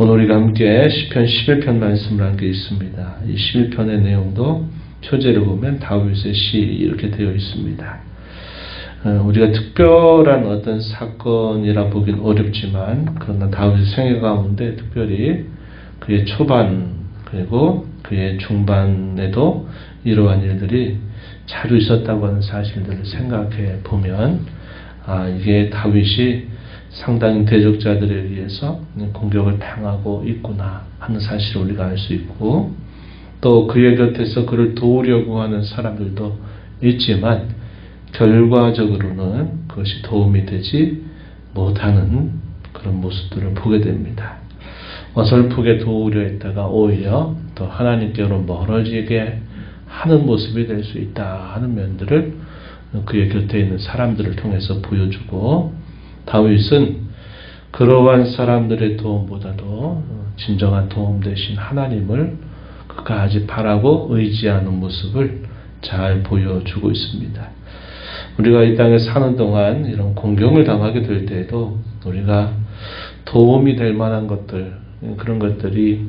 오늘 우리가 함께 시편 11편 말씀을 함께 있습니다. 이 11편의 내용도 표제를 보면 다윗의 시 이렇게 되어 있습니다. 어, 우리가 특별한 어떤 사건이라 보긴 어렵지만 그러나 다윗의 생애 가운데 특별히 그의 초반 그리고 그의 중반에도 이러한 일들이 자주 있었다고 하는 사실들을 생각해 보면 아 이게 다윗이 상당히 대적자들에 의해서 공격을 당하고 있구나 하는 사실을 우리가 알 수 있고 또 그의 곁에서 그를 도우려고 하는 사람들도 있지만 결과적으로는 그것이 도움이 되지 못하는 그런 모습들을 보게 됩니다. 어설프게 도우려 했다가 오히려 더 하나님께로 멀어지게 하는 모습이 될 수 있다 하는 면들을 그의 곁에 있는 사람들을 통해서 보여주고 다윗은 그러한 사람들의 도움보다도 진정한 도움 되신 하나님을 끝까지 바라고 의지하는 모습을 잘 보여주고 있습니다. 우리가 이 땅에 사는 동안 이런 공경을 당하게 될 때에도 우리가 도움이 될 만한 것들, 그런 것들이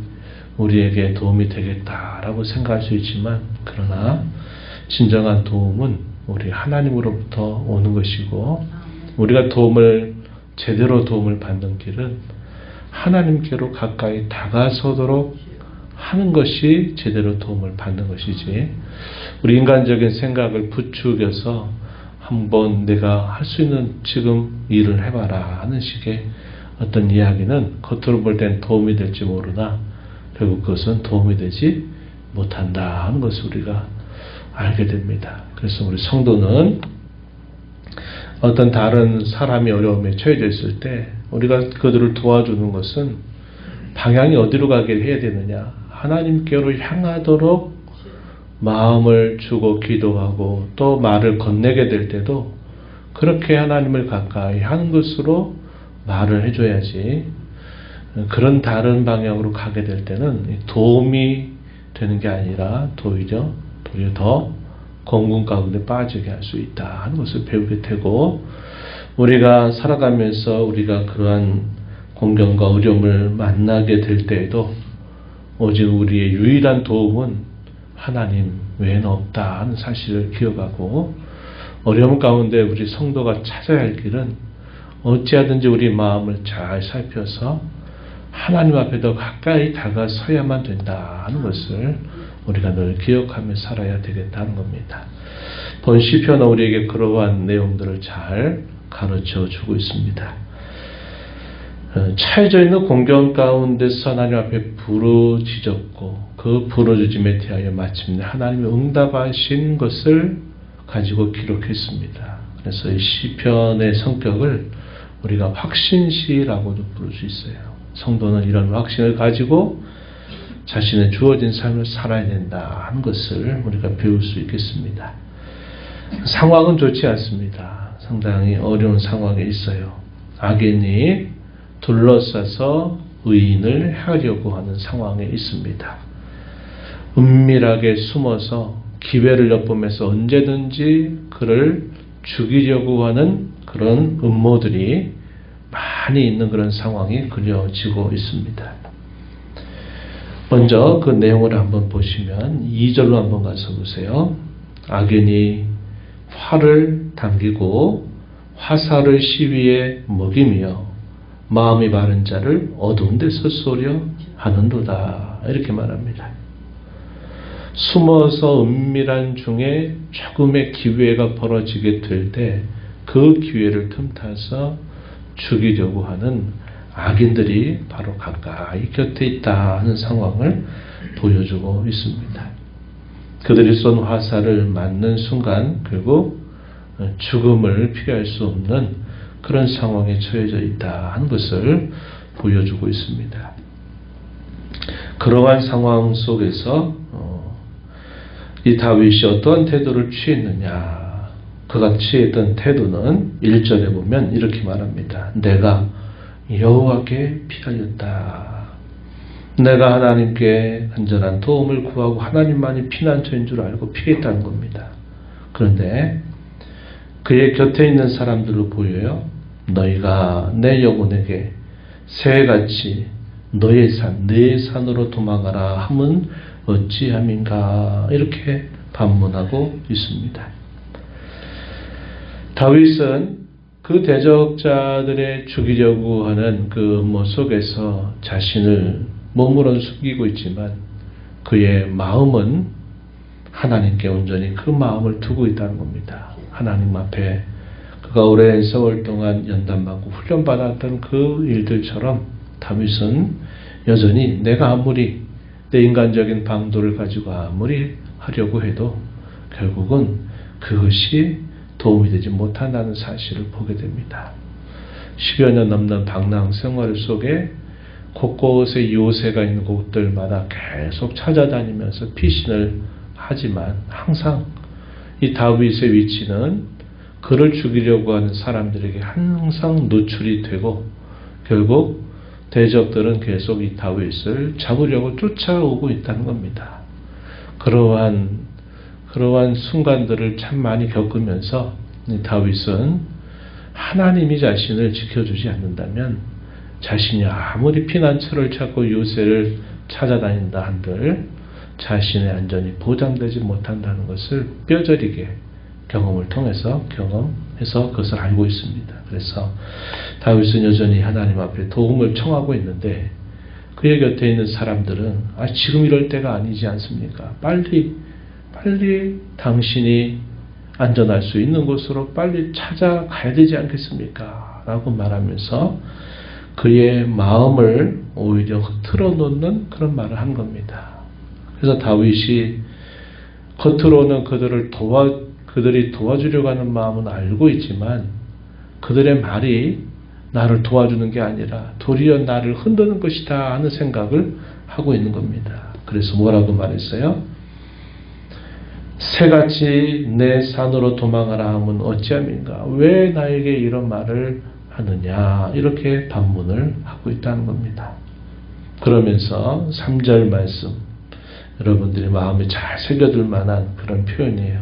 우리에게 도움이 되겠다라고 생각할 수 있지만, 그러나 진정한 도움은 우리 하나님으로부터 오는 것이고, 우리가 도움을, 제대로 도움을 받는 길은 하나님께로 가까이 다가서도록 하는 것이 제대로 도움을 받는 것이지, 우리 인간적인 생각을 부추겨서 한번 내가 할 수 있는 지금 일을 해봐라 하는 식의 어떤 이야기는 겉으로 볼 땐 도움이 될지 모르나 결국 그것은 도움이 되지 못한다 하는 것을 우리가 알게 됩니다. 그래서 우리 성도는 어떤 다른 사람이 어려움에 처해져 있을 때 우리가 그들을 도와주는 것은 방향이 어디로 가게 해야 되느냐? 하나님께로 향하도록 마음을 주고 기도하고 또 말을 건네게 될 때도 그렇게 하나님을 가까이 하는 것으로 말을 해줘야지. 그런 다른 방향으로 가게 될 때는 도움이 되는 게 아니라 도리어 도리어 더 공군 가운데 빠지게 할 수 있다 하는 것을 배우게 되고 우리가 살아가면서 우리가 그러한 공경과 어려움을 만나게 될 때에도 오직 우리의 유일한 도움은 하나님 외에는 없다 하는 사실을 기억하고 어려움 가운데 우리 성도가 찾아야 할 길은 어찌하든지 우리 마음을 잘 살펴서 하나님 앞에 더 가까이 다가서야만 된다 하는 것을 우리가 늘 기억하며 살아야 되겠다는 겁니다. 본 시편은 우리에게 그러한 내용들을 잘 가르쳐 주고 있습니다. 어, 차여져 있는 공경 가운데서 하나님 앞에 부르짖었고 그 부르짖음에 대하여 마침내 하나님이 응답하신 것을 가지고 기록했습니다. 그래서 이 시편의 성격을 우리가 확신시라고도 부를 수 있어요. 성도는 이런 확신을 가지고 자신의 주어진 삶을 살아야 된다 하는 것을 우리가 배울 수 있겠습니다. 상황은 좋지 않습니다. 상당히 어려운 상황에 있어요. 악인이 둘러싸서 의인을 하려고 하는 상황에 있습니다. 은밀하게 숨어서 기회를 엿보면서 언제든지 그를 죽이려고 하는 그런 음모들이 많이 있는 그런 상황이 그려지고 있습니다. 먼저 그 내용을 한번 보시면 2절로 한번 가서 보세요. 악인이 활을 당기고 화살을 시위에 먹이며 마음이 바른 자를 어두운 데서 쏘려 하는도다. 이렇게 말합니다. 숨어서 은밀한 중에 조금의 기회가 벌어지게 될 때 그 기회를 틈타서 죽이려고 하는 악인들이 바로 가까이 곁에 있다 하는 상황을 보여주고 있습니다. 그들이 쏜 화살을 맞는 순간 결국 죽음을 피할 수 없는 그런 상황에 처해져 있다 하는 것을 보여주고 있습니다. 그러한 상황 속에서 이 다윗이 어떠한 태도를 취했느냐 그가 취했던 태도는 1절에 보면 이렇게 말합니다. 내가 여호와께 피하였다. 내가 하나님께 간절한 도움을 구하고 하나님만이 피난처인 줄 알고 피했다는 겁니다. 그런데 그의 곁에 있는 사람들로 보여요. 너희가 내 영혼에게 새같이 너의 산, 내 산으로 도망가라 함은 어찌함인가 이렇게 반문하고 있습니다. 다윗은 그 대적자들의 죽이려고 하는 그 음모 속에서 자신을 몸으로는 숨기고 있지만 그의 마음은 하나님께 온전히 그 마음을 두고 있다는 겁니다. 하나님 앞에 그가 오랜 세월 동안 연단받고 훈련받았던 그 일들처럼 다윗은 여전히 내가 아무리 내 인간적인 방도를 가지고 아무리 하려고 해도 결국은 그것이 도움이 되지 못한다는 사실을 보게 됩니다. 10여 년 넘는 방랑 생활 속에 곳곳에 요새가 있는 곳들마다 계속 찾아다니면서 피신을 하지만 항상 이 다윗의 위치는 그를 죽이려고 하는 사람들에게 항상 노출이 되고 결국 대적들은 계속 이 다윗을 잡으려고 쫓아오고 있다는 겁니다. 그러한 그러한 순간들을 참 많이 겪으면서 다윗은 하나님이 자신을 지켜주지 않는다면 자신이 아무리 피난처를 찾고 요새를 찾아다닌다 한들 자신의 안전이 보장되지 못한다는 것을 뼈저리게 경험을 통해서 경험해서 그것을 알고 있습니다. 그래서 다윗은 여전히 하나님 앞에 도움을 청하고 있는데 그의 곁에 있는 사람들은 아 지금 이럴 때가 아니지 않습니까? 빨리 빨리 당신이 안전할 수 있는 곳으로 빨리 찾아가야 되지 않겠습니까? 라고 말하면서 그의 마음을 오히려 흐트러 놓는 그런 말을 한 겁니다. 그래서 다윗이 겉으로는 그들을 도와, 그들이 도와주려고 하는 마음은 알고 있지만 그들의 말이 나를 도와주는 게 아니라 도리어 나를 흔드는 것이다 하는 생각을 하고 있는 겁니다. 그래서 뭐라고 말했어요? 새같이 내 산으로 도망하라 하면 어찌함인가? 왜 나에게 이런 말을 하느냐? 이렇게 반문을 하고 있다는 겁니다. 그러면서 3절 말씀, 여러분들이 마음에 잘 새겨둘 만한 그런 표현이에요.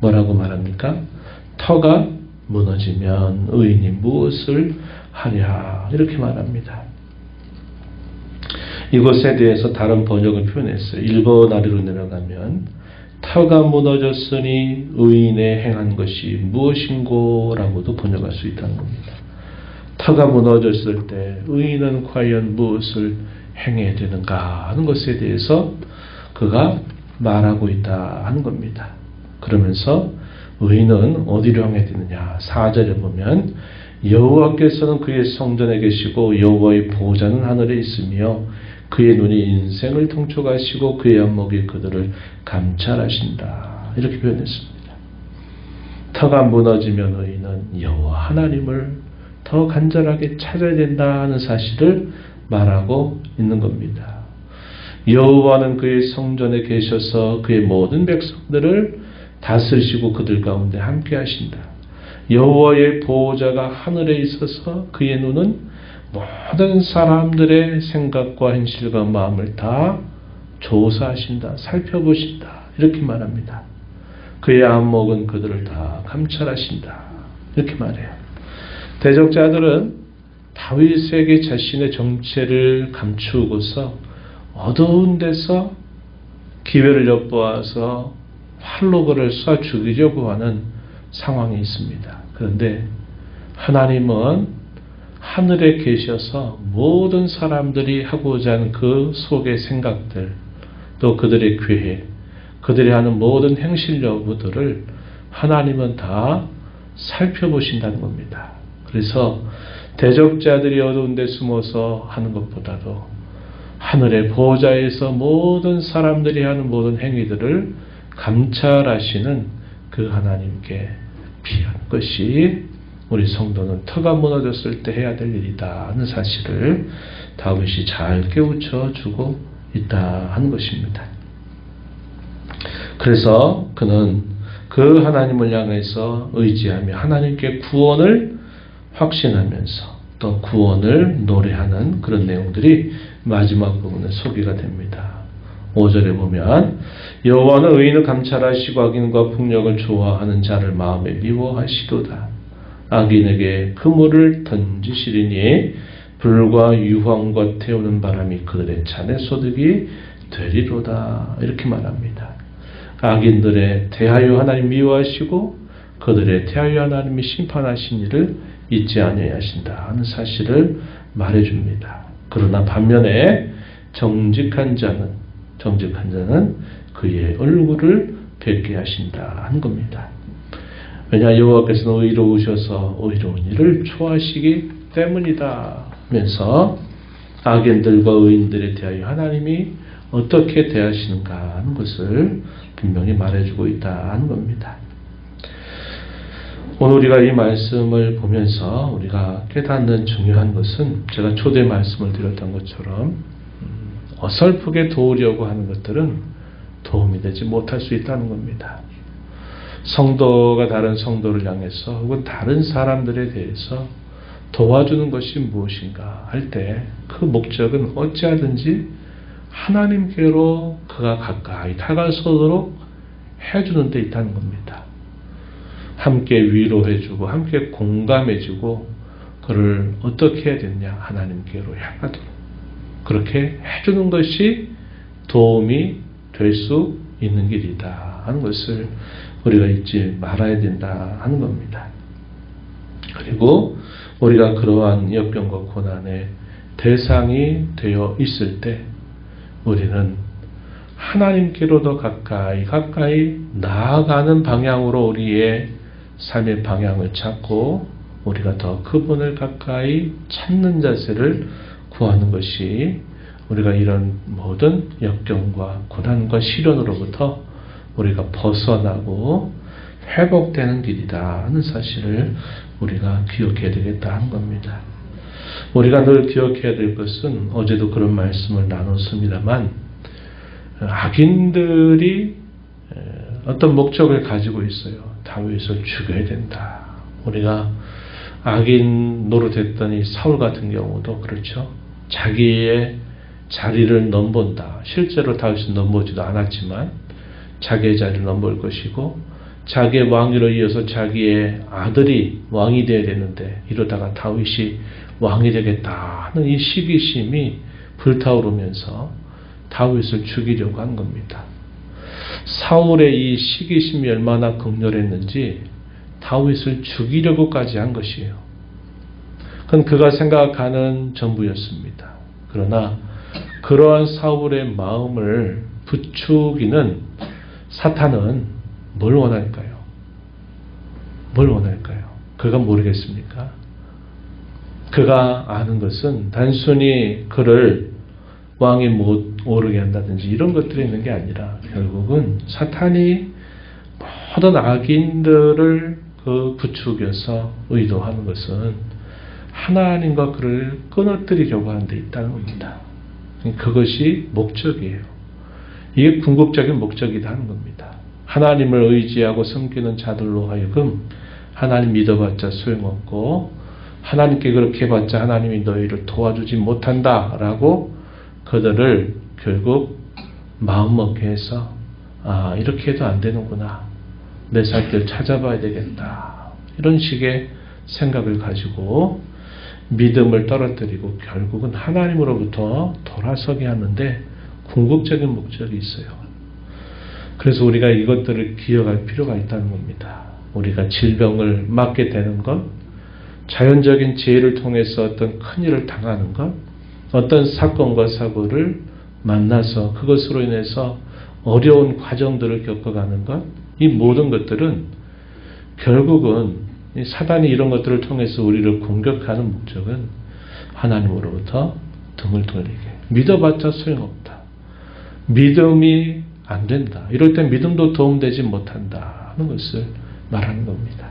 뭐라고 말합니까? 터가 무너지면 의인이 무엇을 하랴? 이렇게 말합니다. 이것에 대해서 다른 번역을 표현했어요. 1번 아래로 내려가면 터가 무너졌으니 의인의 행한 것이 무엇인고라고도 번역할 수 있다는 겁니다. 터가 무너졌을 때 의인은 과연 무엇을 행해야 되는가 하는 것에 대해서 그가 말하고 있다 하는 겁니다. 그러면서 의인은 어디로 향해 되느냐? 4절에 보면 여호와께서는 그의 성전에 계시고 여호와의 보좌는 하늘에 있으며 그의 눈이 인생을 통촉하시고 그의 안목이 그들을 감찰하신다. 이렇게 표현했습니다. 터가 무너지면 의인은 여호와 하나님을 더 간절하게 찾아야 된다는 사실을 말하고 있는 겁니다. 여호와는 그의 성전에 계셔서 그의 모든 백성들을 다스리시고 그들 가운데 함께 하신다. 여호와의 보호자가 하늘에 있어서 그의 눈은 모든 사람들의 생각과 현실과 마음을 다 조사하신다, 살펴보신다. 이렇게 말합니다. 그의 안목은 그들을 다 감찰하신다. 이렇게 말해요. 대적자들은 다윗에게 자신의 정체를 감추고서 어두운 데서 기회를 엿보아서 활로 그를 쏴 죽이려고 하는 상황이 있습니다. 그런데 하나님은 하늘에 계셔서 모든 사람들이 하고자 하는 그 속의 생각들, 또 그들의 계획, 그들이 하는 모든 행실 여부들을 하나님은 다 살펴보신다는 겁니다. 그래서 대적자들이 어두운 데 숨어서 하는 것보다도 하늘의 보좌에서 모든 사람들이 하는 모든 행위들을 감찰하시는 그 하나님께 피한 것이 우리 성도는 터가 무너졌을 때 해야 될 일이다 하는 사실을 다윗이 잘 깨우쳐 주고 있다 하는 것입니다. 그래서 그는 그 하나님을 향해서 의지하며 하나님께 구원을 확신하면서 또 구원을 노래하는 그런 내용들이 마지막 부분에 소개가 됩니다. 5절에 보면 여호와는 의인을 감찰하시고 악인과 폭력을 좋아하는 자를 마음에 미워하시도다. 악인에게 그물을 던지시리니 불과 유황과 태우는 바람이 그들의 잔의 소득이 되리로다 이렇게 말합니다. 악인들의 대하여 하나님 미워하시고 그들의 대하여 하나님이 심판하신 일을 잊지 아니하신다 하는 사실을 말해줍니다. 그러나 반면에 정직한 자는 정직한 자는 그의 얼굴을 뵙게 하신다 하는 겁니다. 왜냐 여호와께서는 의로우셔서 의로운 일을 좋아하시기 때문이다 하면서 악인들과 의인들에 대하여 하나님이 어떻게 대하시는가 하는 것을 분명히 말해주고 있다 하는 겁니다. 오늘 우리가 이 말씀을 보면서 우리가 깨닫는 중요한 것은 제가 초대 말씀을 드렸던 것처럼 음, 어설프게 도우려고 하는 것들은 도움이 되지 못할 수 있다는 겁니다. 성도가 다른 성도를 향해서 혹은 다른 사람들에 대해서 도와주는 것이 무엇인가 할 때 그 목적은 어찌하든지 하나님께로 그가 가까이 다가서도록 해주는 데 있다는 겁니다. 함께 위로해주고 함께 공감해주고 그를 어떻게 해야 되냐 하나님께로 향하도록 그렇게 해주는 것이 도움이 될 수 있는 길이다 하는 것을 우리가 잊지 말아야 된다 하는 겁니다. 그리고 우리가 그러한 역경과 고난의 대상이 되어 있을 때 우리는 하나님께로 더 가까이 가까이 나아가는 방향으로 우리의 삶의 방향을 찾고 우리가 더 그분을 가까이 찾는 자세를 구하는 것이 우리가 이런 모든 역경과 고난과 시련으로부터 우리가 벗어나고 회복되는 길이다 하는 사실을 우리가 기억해야 되겠다 하는 겁니다. 우리가 늘 기억해야 될 것은 어제도 그런 말씀을 나눴습니다만 악인들이 어떤 목적을 가지고 있어요. 다윗을 죽여야 된다. 우리가 악인 노릇했던 이 사울 같은 경우도 그렇죠. 자기의 자리를 넘본다. 실제로 다윗은 넘보지도 않았지만 자기의 자리를 넘볼 것이고 자기의 왕위로 이어서 자기의 아들이 왕이 되어야 되는데 이러다가 다윗이 왕이 되겠다 하는 이 시기심이 불타오르면서 다윗을 죽이려고 한 겁니다. 사울의 이 시기심이 얼마나 극렬했는지 다윗을 죽이려고까지 한 것이에요. 그건 그가 생각하는 전부였습니다. 그러나 그러한 사울의 마음을 부추기는 사탄은 뭘 원할까요? 뭘 원할까요? 그가 모르겠습니까? 그가 아는 것은 단순히 그를 왕이 못 오르게 한다든지 이런 것들이 있는 게 아니라 결국은 사탄이 모든 악인들을 그 부추겨서 의도하는 것은 하나님과 그를 끊어뜨리려고 하는 데 있다는 겁니다. 그것이 목적이에요. 이게 궁극적인 목적이다 하는 겁니다. 하나님을 의지하고 섬기는 자들로 하여금 하나님 믿어봤자 소용없고 하나님께 그렇게 해봤자 하나님이 너희를 도와주지 못한다 라고 그들을 결국 마음먹게 해서 아 이렇게 해도 안 되는구나 내 살길 찾아봐야 되겠다 이런 식의 생각을 가지고 믿음을 떨어뜨리고 결국은 하나님으로부터 돌아서게 하는데 궁극적인 목적이 있어요. 그래서 우리가 이것들을 기억할 필요가 있다는 겁니다. 우리가 질병을 맞게 되는 것, 자연적인 재해를 통해서 어떤 큰 일을 당하는 것, 어떤 사건과 사고를 만나서 그것으로 인해서 어려운 과정들을 겪어가는 것, 이 모든 것들은 결국은 사단이 이런 것들을 통해서 우리를 공격하는 목적은 하나님으로부터 등을 돌리게. 믿어봤자 소용없다. 믿음이 안 된다. 이럴 땐 믿음도 도움되지 못한다. 하는 것을 말하는 겁니다.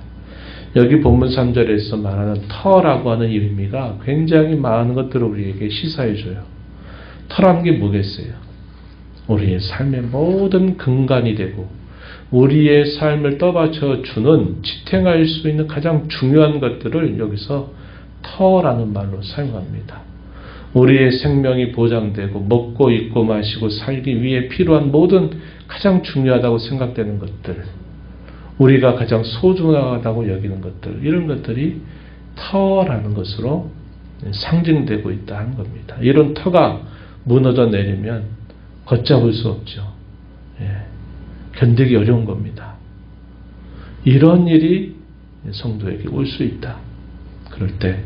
여기 본문 3절에서 말하는 터라고 하는 의미가 굉장히 많은 것들을 우리에게 시사해줘요. 터라는 게 뭐겠어요? 우리의 삶의 모든 근간이 되고 우리의 삶을 떠받쳐 주는 지탱할 수 있는 가장 중요한 것들을 여기서 터라는 말로 사용합니다. 우리의 생명이 보장되고 먹고 입고 마시고 살기 위해 필요한 모든 가장 중요하다고 생각되는 것들, 우리가 가장 소중하다고 여기는 것들, 이런 것들이 터라는 것으로 상징되고 있다는 겁니다. 이런 터가 무너져 내리면 걷잡을 수 없죠. 예, 견디기 어려운 겁니다. 이런 일이 성도에게 올 수 있다. 그럴 때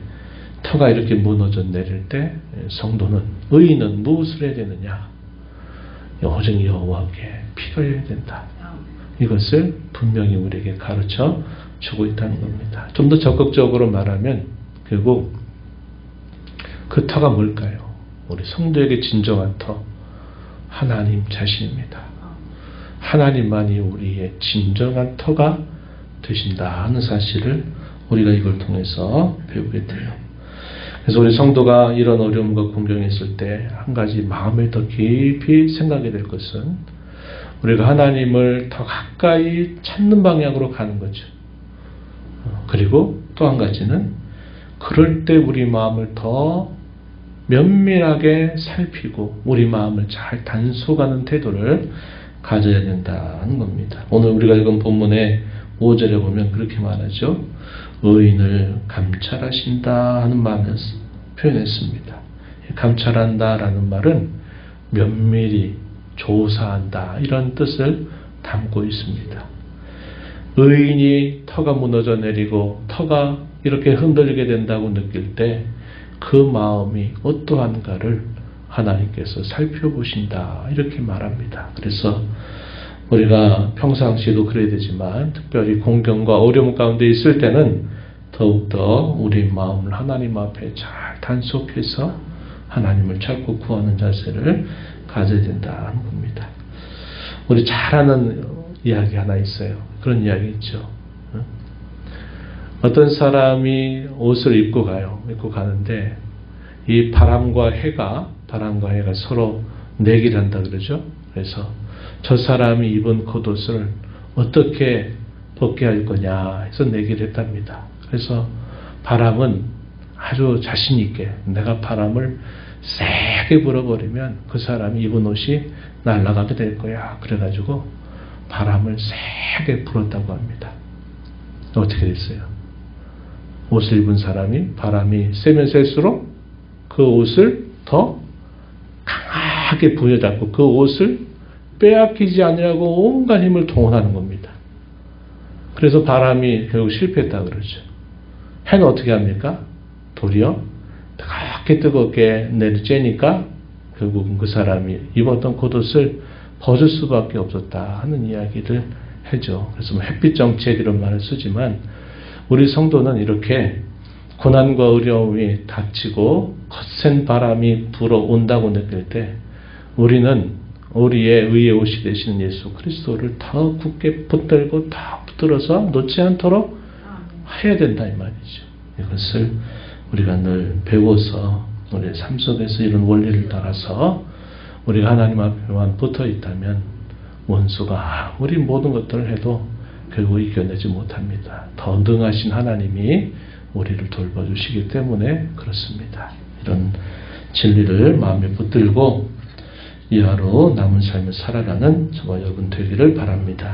터가 이렇게 무너져 내릴 때 성도는 의인은 무엇을 해야 되느냐? 오직 여호와께 필요해야 된다. 이것을 분명히 우리에게 가르쳐 주고 있다는 겁니다. 좀 더 적극적으로 말하면 결국 그 터가 뭘까요? 우리 성도에게 진정한 터 하나님 자신입니다. 하나님만이 우리의 진정한 터가 되신다 하는 사실을 우리가 이걸 통해서 배우게 돼요. 그래서 우리 성도가 이런 어려움과 공경이 있을 때 한 가지 마음에 더 깊이 생각이 될 것은 우리가 하나님을 더 가까이 찾는 방향으로 가는 거죠. 어, 그리고 또 한 가지는 그럴 때 우리 마음을 더 면밀하게 살피고 우리 마음을 잘 단속하는 태도를 가져야 된다는 겁니다. 오늘 우리가 읽은 본문의 5절에 보면 그렇게 말하죠. 의인을 감찰하신다 하는 말을 표현했습니다. 감찰한다 라는 말은 면밀히 조사한다 이런 뜻을 담고 있습니다. 의인이 터가 무너져 내리고 터가 이렇게 흔들리게 된다고 느낄 때 그 마음이 어떠한가를 하나님께서 살펴보신다 이렇게 말합니다. 그래서 우리가 평상시에도 그래야 되지만 특별히 공경과 어려움 가운데 있을 때는 더욱더 우리 마음을 하나님 앞에 잘 단속해서 하나님을 찾고 구하는 자세를 가져야 된다는 겁니다. 우리 잘 아는 이야기 하나 있어요. 그런 이야기 있죠. 어떤 사람이 옷을 입고 가요. 입고 가는데 이 바람과 해가 바람과 해가 서로 내기를 한다 그러죠. 그래서 저 사람이 입은 겉옷을 어떻게 벗게 할 거냐 해서 내기를 했답니다. 그래서 바람은 아주 자신 있게 내가 바람을 세게 불어버리면 그 사람이 입은 옷이 날아가게 될 거야. 그래가지고 바람을 세게 불었다고 합니다. 어떻게 됐어요? 옷을 입은 사람이 바람이 세면 셀수록 그 옷을 더 강하게 부여잡고 그 옷을 빼앗기지 않으려고 온갖 힘을 동원하는 겁니다. 그래서 바람이 결국 실패했다 그러죠. 해는 어떻게 합니까? 도리어 뜨겁게 뜨겁게 내리쬐니까 결국은 그 사람이 입었던 겉옷을 벗을 수밖에 없었다 하는 이야기를 해죠. 그래서 뭐 햇빛 정책 이런 말을 쓰지만 우리 성도는 이렇게 고난과 어려움이 닥치고 거센 바람이 불어온다고 느낄 때 우리는 우리의 의의 옷이 되시는 예수 그리스도를 더 굳게 붙들고 더 붙들어서 놓지 않도록 해야 된다 이 말이죠. 이것을 우리가 늘 배워서 우리의 삶 속에서 이런 원리를 따라서 우리가 하나님 앞에만 붙어 있다면 원수가 아무리 모든 것들을 해도 결국 이겨내지 못합니다. 더 능하신 하나님이 우리를 돌봐주시기 때문에 그렇습니다. 이런 진리를 마음에 붙들고 이 하루 남은 삶을 살아가는 저와 여러분 되기를 바랍니다.